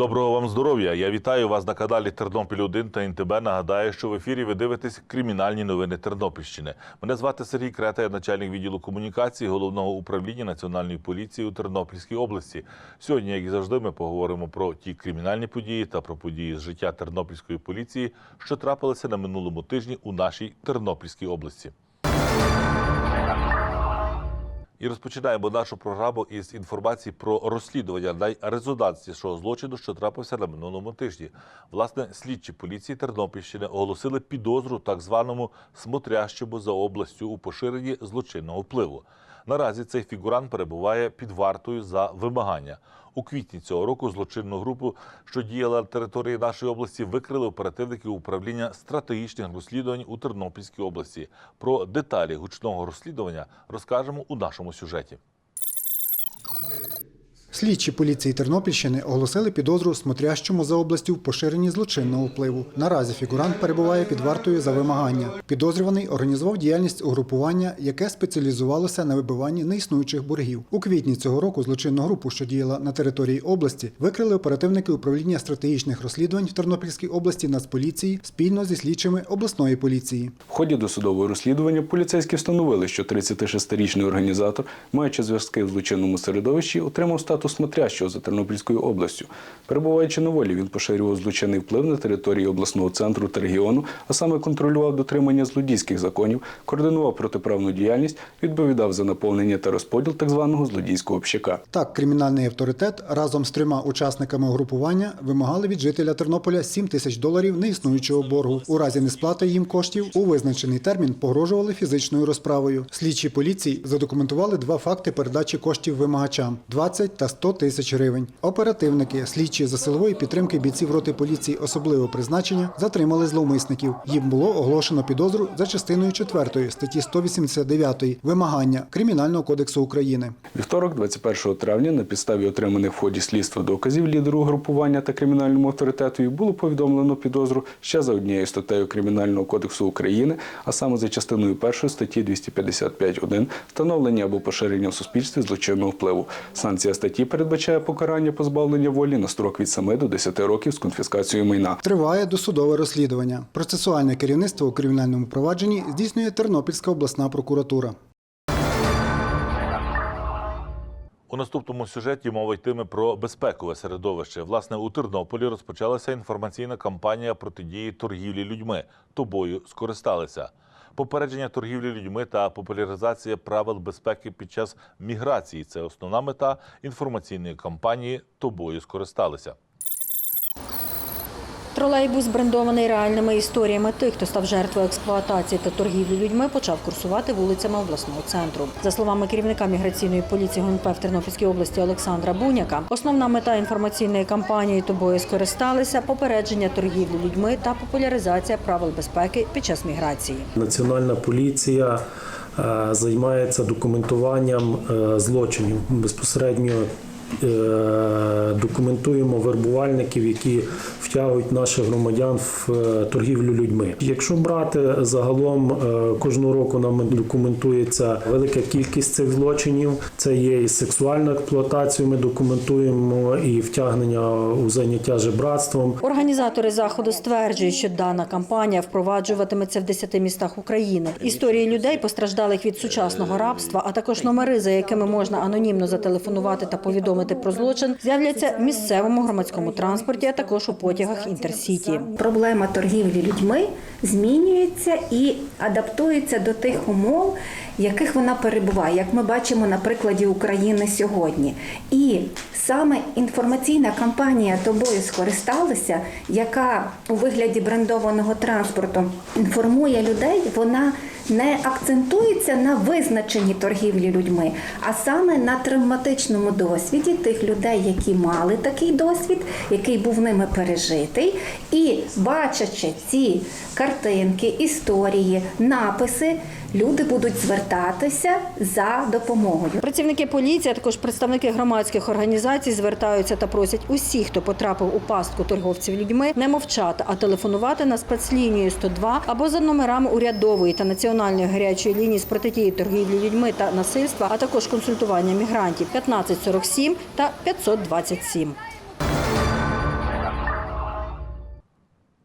Доброго вам здоров'я! Я вітаю вас на каналі Тернопіль 1 та НТБ. Нагадаю, що в ефірі ви дивитесь кримінальні новини Тернопільщини. Мене звати Сергій Крета, я начальник відділу комунікації головного управління Національної поліції у Тернопільській області. Сьогодні, як і завжди, ми поговоримо про ті кримінальні події та про події з життя Тернопільської поліції, що трапилися на минулому тижні у нашій Тернопільській області. І розпочинаємо нашу програму із інформації про розслідування найрезонанснішого злочину, що трапився на минулому тижні. Власне, слідчі поліції Тернопільщини оголосили підозру так званому смотрящому за областю у поширенні злочинного впливу. Наразі цей фігурант перебуває під вартою за вимагання. У квітні цього року злочинну групу, що діяла на території нашої області, викрили оперативники управління стратегічних розслідувань у Тернопільській області. Про деталі гучного розслідування розкажемо у нашому сюжеті. Слідчі поліції Тернопільщини оголосили підозру смотрящому за областю в поширенні злочинного впливу. Наразі фігурант перебуває під вартою за вимагання. Підозрюваний організував діяльність угрупування, яке спеціалізувалося на вибиванні неіснуючих боргів. У квітні цього року злочинну групу, що діяла на території області, викрили оперативники управління стратегічних розслідувань в Тернопільській області Нацполіції спільно зі слідчими обласної поліції. В ході досудового розслідування поліцейські встановили, що 36-річний організатор, маючи зв'язки в злочинному середовищі, отримав статус смотрящого за Тернопільською областю. Перебуваючи на волі, він поширював злочинний вплив на території обласного центру та регіону, а саме контролював дотримання злодійських законів, координував протиправну діяльність, відповідав за наповнення та розподіл так званого злодійського общака. Так, кримінальний авторитет разом з трьома учасниками угрупування вимагали від жителя Тернополя 7 тисяч доларів неіснуючого боргу. У разі несплати їм коштів у визначений термін погрожували фізичною розправою. Слідчі поліції задокументували два факти передачі коштів вимагачам 20 та 100 тисяч гривень. Оперативники, слідчі за силової підтримки бійців роти поліції особливого призначення затримали зловмисників. Їм було оголошено підозру за частиною 4 статті 189 вимагання Кримінального кодексу України. Вівторок, 21 травня, на підставі отриманих в ході слідства доказів лідеру групування та кримінальному авторитету було повідомлено підозру ще за однією статтею Кримінального кодексу України, а саме за частиною 1 статті 255.1 встановлення або поширення в суспільстві злочинного впливу. Санкція статті передбачає покарання позбавлення волі на строк від 7 до 10 років з конфіскацією майна. Триває досудове розслідування. Процесуальне керівництво у кримінальному провадженні здійснює Тернопільська обласна прокуратура. У наступному сюжеті мова йтиме про безпекове середовище. Власне, у Тернополі розпочалася інформаційна кампанія протидії торгівлі людьми. Тобою скористалися. Попередження торгівлі людьми та популяризація правил безпеки під час міграції це основна мета інформаційної кампанії Тобою скористалися. Тролейбус, брендований реальними історіями тих, хто став жертвою експлуатації та торгівлі людьми, почав курсувати вулицями обласного центру. За словами керівника міграційної поліції ГУНП в Тернопільській області Олександра Буняка, основна мета інформаційної кампанії тобою скористалися попередження торгівлі людьми та популяризація правил безпеки під час міграції. Національна поліція е, займається документуванням е, злочинів. Безпосередньо документуємо вербувальників, які втягують наших громадян в е, торгівлю людьми. Якщо брати загалом е, кожного року нам документується велика кількість цих злочинів. Це є і сексуальна експлуатація. Ми документуємо і втягнення у заняття жебратством. Організатори заходу стверджують, що дана кампанія впроваджуватиметься в 10 містах України. Історії людей, постраждалих від сучасного рабства, а також номери, за якими можна анонімно зателефонувати та повідомити про злочин, з'являться в місцевому громадському транспорті, а також у потягах інтерсіті. проблема торгівлі людьми змінюється і адаптується до тих умов, в яких вона перебуває, як ми бачимо на прикладі України сьогодні. І саме інформаційна кампанія тобою скористалася, яка у вигляді брендованого транспорту інформує людей, вона не акцентується на визначенні торгівлі людьми, а саме на травматичному досвіді тих людей, які мали такий досвід, який був ними пережитий, і бачачи ці картинки, історії, написи, люди будуть звертатися за допомогою. Працівники поліції, а також представники громадських організацій звертаються та просять усіх, хто потрапив у пастку торговців людьми, не мовчати, а телефонувати на спецлінію 102 або за номерами урядової та національної гарячої лінії з протидії торгівлі людьми та насильства, а також консультування мігрантів 1547 та 527.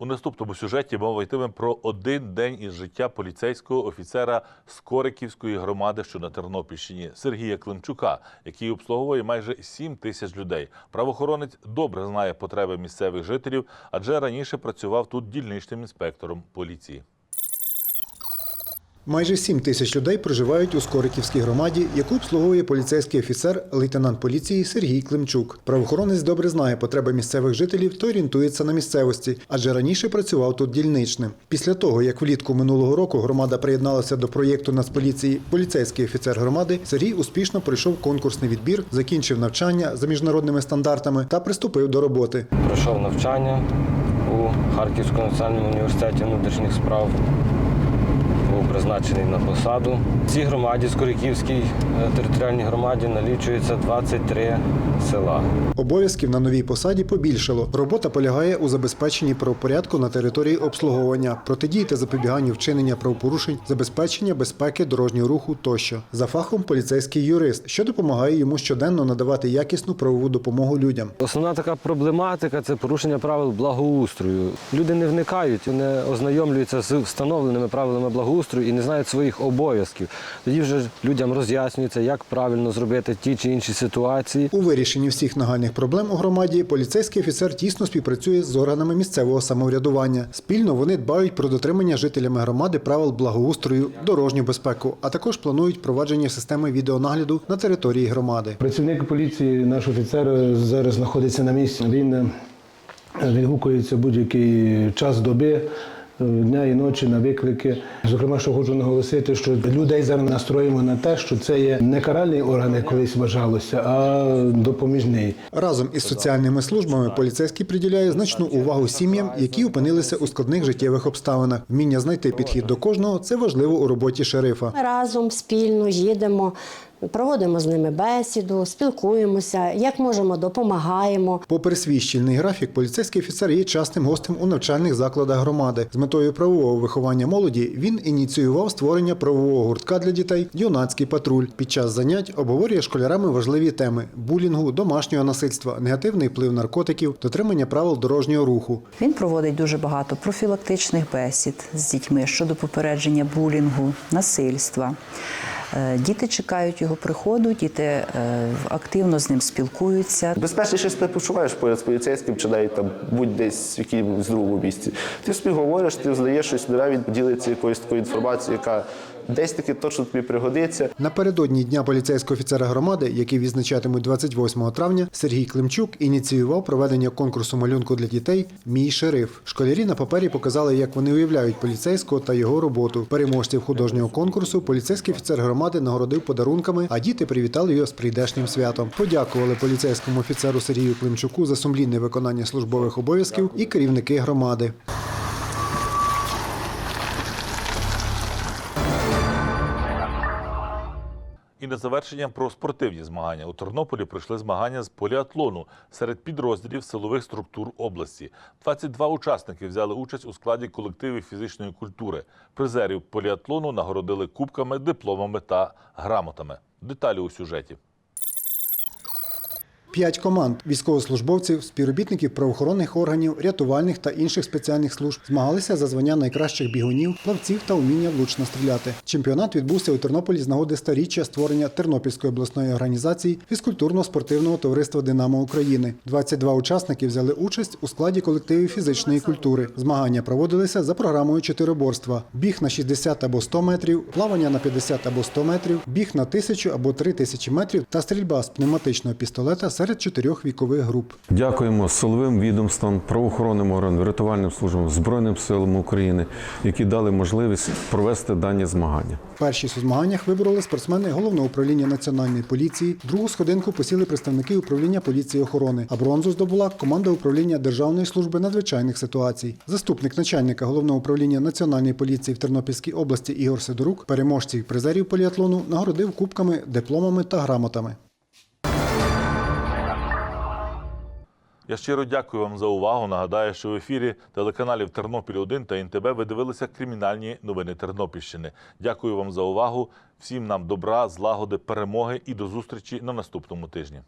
У наступному сюжеті мова йтиме про один день із життя поліцейського офіцера Скориківської громади, що на Тернопільщині, Сергія Климчука, який обслуговує майже 7 тисяч людей. Правоохоронець добре знає потреби місцевих жителів, адже раніше працював тут дільничним інспектором поліції. Майже 7 тисяч людей проживають у Скориківській громаді, яку обслуговує поліцейський офіцер, лейтенант поліції Сергій Климчук. Правоохоронець добре знає потреби місцевих жителів та орієнтується на місцевості, адже раніше працював тут дільничним. Після того, як влітку минулого року громада приєдналася до проєкту Нацполіції, поліцейський офіцер громади Сергій успішно пройшов конкурсний відбір, закінчив навчання за міжнародними стандартами та приступив до роботи. Пройшов навчання у Харківському національному університеті внутрішніх справ. Був призначений на посаду. В цій громаді, Скориківській е, територіальній громаді, налічується 23 села. Обов'язків на новій посаді побільшало. Робота полягає у забезпеченні правопорядку на території обслуговування, протидії та запобіганню вчинення правопорушень, забезпечення безпеки дорожнього руху тощо. За фахом поліцейський юрист, що допомагає йому щоденно надавати якісну правову допомогу людям. Основна така проблематика це порушення правил благоустрою. Люди не вникають, не ознайомлюються з встановленими правилами благоустрою і не знають своїх обов'язків. Тоді вже людям роз'яснюється, як правильно зробити ті чи інші ситуації. У вирішенні всіх нагальних проблем у громаді поліцейський офіцер тісно співпрацює з органами місцевого самоврядування. Спільно вони дбають про дотримання жителями громади правил благоустрою, дорожню безпеку, а також планують впровадження системи відеонагляду на території громади. Працівник поліції, наш офіцер зараз знаходиться на місці. Він е, відгукується будь-який час доби. Е, Дня і ночі на виклики. Зокрема, що хочу наголосити, що людей зараз настроїмо на те, що це є не каральний орган, як колись вважалося, а допоміжний. Разом із соціальними службами поліцейський приділяє значну увагу сім'ям, які опинилися у складних життєвих обставинах. Вміння знайти підхід до кожного це важливо у роботі шерифа. Ми разом спільно їдемо, проводимо з ними бесіду, спілкуємося, як можемо, допомагаємо. Попри свій щільний графік, поліцейський офіцер є частим гостем у навчальних закладах громади. З метою правового виховання молоді він ініціював створення правового гуртка для дітей Юнацький патруль. Під час занять обговорює школярами важливі теми: булінгу, домашнього насильства, негативний вплив наркотиків, дотримання правил дорожнього руху. Він проводить дуже багато профілактичних бесід з дітьми щодо попередження булінгу, насильства. Е, Діти чекають його приходу, діти е, активно з ним спілкуються. Безпечніше себе почуваєш поряд з поліцейським чи навіть там будь десь в якомусь другому місці. Ти собі говориш, ти здаєш щось навіть ділиться якоюсь такою інформацією, яка десь таки точно тобі пригодиться. Напередодні дня поліцейського офіцера громади, який відзначатимуть 28 травня, Сергій Климчук ініціював проведення конкурсу малюнку для дітей Мій шериф. Школярі на папері показали, як вони уявляють поліцейського та його роботу. Переможців художнього конкурсу поліцейський офіцер громади нагородив подарунками, а діти привітали його з прийдешнім святом. Подякували поліцейському офіцеру Сергію Климчуку за сумлінне виконання службових обов'язків і керівники громади. І на завершення про спортивні змагання. У Тернополі пройшли змагання з поліатлону серед підрозділів силових структур області. 22 учасники взяли участь у складі колективів фізичної культури. Призерів поліатлону нагородили кубками, дипломами та грамотами. Деталі у сюжеті. П'ять команд військовослужбовців, співробітників правоохоронних органів, рятувальних та інших спеціальних служб змагалися за звання найкращих бігунів, плавців та уміння влучно стріляти. Чемпіонат відбувся у Тернополі з нагоди старіччя створення Тернопільської обласної організації фізкультурно-спортивного товариства Динамо України. 22 учасники взяли участь у складі колективів фізичної культури. Змагання проводилися за програмою чотироборства: біг на 60 або 100 метрів, плавання на 50 або 100 метрів, біг на 1000 або 3000 метрів та стрільба з пневматичного пістолета серед чотирьох вікових груп. Дякуємо силовим відомствам, правоохоронним органам, рятувальним службам, Збройним силам України, які дали можливість провести дані змагання. Першість у змаганнях вибороли спортсмени головного управління національної поліції. Другу сходинку посіли представники управління поліції охорони. А бронзу здобула команда управління Державної служби надзвичайних ситуацій. Заступник начальника головного управління національної поліції в Тернопільській області Ігор Сидорук переможців призерів поліатлону нагородив кубками, дипломами та грамотами. Я щиро дякую вам за увагу. Нагадаю, що в ефірі телеканалів Тернопіль 1 та НТБ ви дивилися кримінальні новини Тернопільщини. Дякую вам за увагу. Всім нам добра, злагоди, перемоги і до зустрічі на наступному тижні.